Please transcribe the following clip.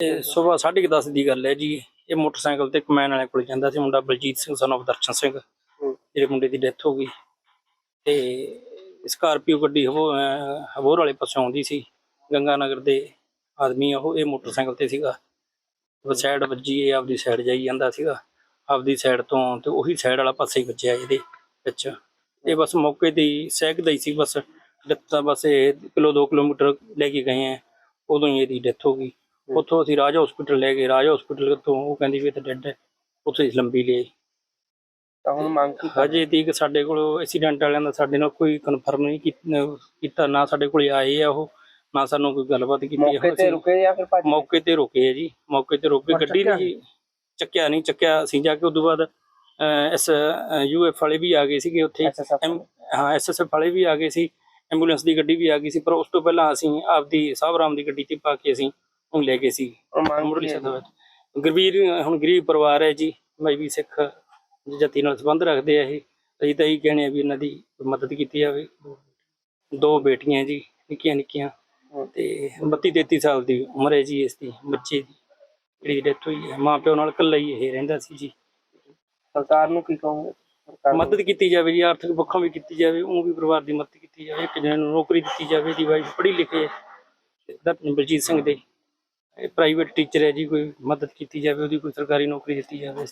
ਇਹ ਸਵੇਰ 10:30 ਦੀ ਗੱਲ ਹੈ ਜੀ। ਇਹ ਮੋਟਰਸਾਈਕਲ ਤੇ ਕਮੈਨ ਵਾਲੇ ਕੋਲ ਜਾਂਦਾ ਸੀ ਮੁੰਡਾ ਬਲਜੀਤ ਸਿੰਘ son of ਦਰਸ਼ਨ ਸਿੰਘ। ਜਿਹੜੇ ਮੁੰਡੇ ਦੀ ਡੈਥ ਹੋ ਗਈ। ਤੇ ਸਕਾਰਪੀਓ ਗੱਡੀ ਹਵੋਰ ਵਾਲੇ ਪਾਸੋਂ ਆਉਂਦੀ ਸੀ। ਗੰਗਾ ਨਗਰ ਦੇ ਆਦਮੀ ਉਹ ਇਹ ਮੋਟਰਸਾਈਕਲ ਤੇ ਸੀਗਾ। ਉਹ ਸਾਈਡ ਵੱਜੀ ਇਹ ਆਪਦੀ ਸਾਈਡ ਜਾਈ ਜਾਂਦਾ ਸੀਗਾ। ਆਪਦੀ ਸਾਈਡ ਤੋਂ ਤੇ ਉਹੀ ਸਾਈਡ ਵਾਲਾ ਪਾਸੇ ਹੀ ਵੱਜਿਆ ਇਹਦੇ ਵਿੱਚ। ਇਹ ਬਸ ਮੌਕੇ ਤੇ ਹੀ ਸਹਿਕਦਾ ਹੀ ਸੀ ਬਸ। ਦਿੱਤਾ ਬਸ ਇਹ ਕਿਲੋ 2 ਕਿਲੋਮੀਟਰ ਲੈ ਕੇ ਗਏ ਆ। ਉਦੋਂ ਹੀ ਇਹਦੀ ਡੈਥ ਹੋ ਗਈ। ਉੱਥੋਂ ਅਸੀਂ ਰਾਜ ਹਸਪੀਟਲ ਲੈ ਗਏ। ਰਾਜ ਹਸਪੀਟਲ ਤੋਂ ਉਹ ਕਹਿੰਦੀ ਵੀ ਤਾਂ ਡੈਡ ਹੈ। ਉੱਥੇ ਹੀ ਲੰਬੀ ਲਈ। ਤਾਂ ਹੁਣ ਮੰਗ ਕੀ ਹਜੇ ਤੀਕ ਸਾਡੇ ਕੋਲ ਐਕਸੀਡੈਂਟ ਵਾਲਿਆਂ ਦਾ ਸਾਡੇ ਨਾਲ ਕੋਈ ਕਨਫਰਮ ਨਹੀਂ ਕੀ- ਕੀਤਾ। ਨਾ ਸਾਡੇ ਕੋਲ ਆਏ ਆ ਉਹ ਨਾ ਸਾਨੂੰ ਕੋਈ ਗੱਲਬਾਤ ਕੀਤੀ ਮੌਕੇ ਤੇ ਰੁਕੇ ਜਾਂ ਫਿਰ ਭੱਜ ਗਏ? ਮੌਕੇ ਤੇ ਰੁਕੇ ਆ ਜੀ। ਮੌਕੇ ਤੇ ਰੁਕੇ ਪਰ ਗੱਡੀ ਚੱਕਿਆ ਨਹੀਂ? ਚੱਕਿਆ ਨਹੀਂ। ਚੱਕਿਆ ਅਸੀਂ ਜਾ ਕੇ ਉਦੋਂ ਬਾਅਦ ਅਹ, ਇਸ ਯੂਐਫ ਵਾਲੇ ਵੀ ਆ ਗਏ ਸੀਗੇ ਉੱਥੇ। SSF ਐਮ- ਹਾਂ ਐਸਐਸਐਫ ਵਾਲੇ ਵੀ ਆ ਗਏ ਸੀ। ਐਂਬੂਲੈਂਸ ਦੀ ਗੱਡੀ ਵੀ ਆ ਗਈ ਸੀ। ਪਰ ਉਸ ਤੋਂ ਪਹਿਲਾਂ ਅਸੀਂ ਆਪਦੀ ਸਾਹਬਰਾਮ ਦੀ ਗੱਡੀ ਤੇ ਪਾ ਕੇ ਅਸੀਂ ਉਹਨੂੰ ਲੈ ਗਏ ਸੀ। ਹੁਣ ਸਾਹਿਬ ਵਿੱਚ ਗੁਰਵੀਰ ਹੁਣ ਗਰੀਬ ਪਰਿਵਾਰ ਹੈ ਜੀ ਮੈਂ ਵੀ ਸਿੱਖ ਜਤੀ ਨਾਲ ਸੰਬੰਧ ਰੱਖਦੇ ਆ ਇਹ ਅਸੀਂ ਤਾਂ ਇਹੀ ਕਹਿੰਦੇ ਆ ਵੀ ਇਹਨਾਂ ਦੀ ਮਦਦ ਕੀਤੀ ਜਾਵੇ। ਦੋ ਬੇਟੀਆਂ ਜੀ ਨਿੱਕੀਆਂ ਨਿੱਕੀਆਂ। ਤੇ 32 33 ਸਾਲ ਦੀ ਉਮਰ ਹੈ ਜੀ ਇਸ ਦੀ ਬੱਚੇ ਦੀ। ਜਿਹੜੀ ਡੈਥ ਹੋਈ ਹੈ ਮਾਂ ਪਿਓ ਨਾਲ ਇਕੱਲਾ ਹੀ ਇਹ ਰਹਿੰਦਾ ਸੀ ਜੀ। ਸਰਕਾਰ ਨੂੰ ਕੀ ਕਹੋਗੇ? ਮਦਦ ਕੀਤੀ ਜਾਵੇ ਜੀ ਆਰਥਿਕ ਪੱਖੋਂ ਵੀ ਕੀਤੀ ਜਾਵੇ ਉਹ ਵੀ ਪਰਿਵਾਰ ਦੀ ਮਦਦ ਕੀਤੀ ਜਾਵੇ ਇੱਕ ਜਣੇ ਨੂੰ ਨੌਕਰੀ ਦਿੱਤੀ ਜਾਵੇ ਦੀ ਵਾਈਫ ਪੜ੍ਹੀ ਲਿਖੀ ਹੈ। ਬਲਜੀਤ ਸਿੰਘ ਦੇ ਇਹ ਪ੍ਰਾਈਵੇਟ ਟੀਚਰ ਹੈ ਜੀ, ਕੋਈ ਮਦਦ ਕੀਤੀ ਜਾਵੇ, ਉਹਦੀ ਕੋਈ ਸਰਕਾਰੀ ਨੌਕਰੀ ਦਿੱਤੀ ਜਾਵੇ ਇਸ